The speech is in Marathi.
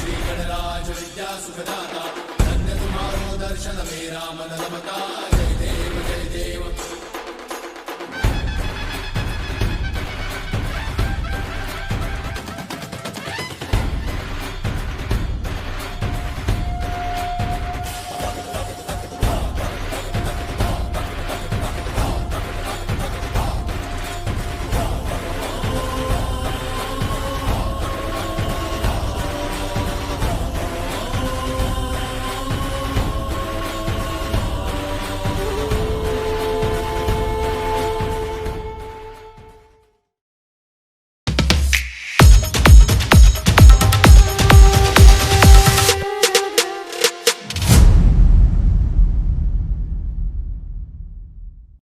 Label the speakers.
Speaker 1: श्रीगणराज विद्यासुखदाता धन्य तुम्हारो दर्शन मे राम नमता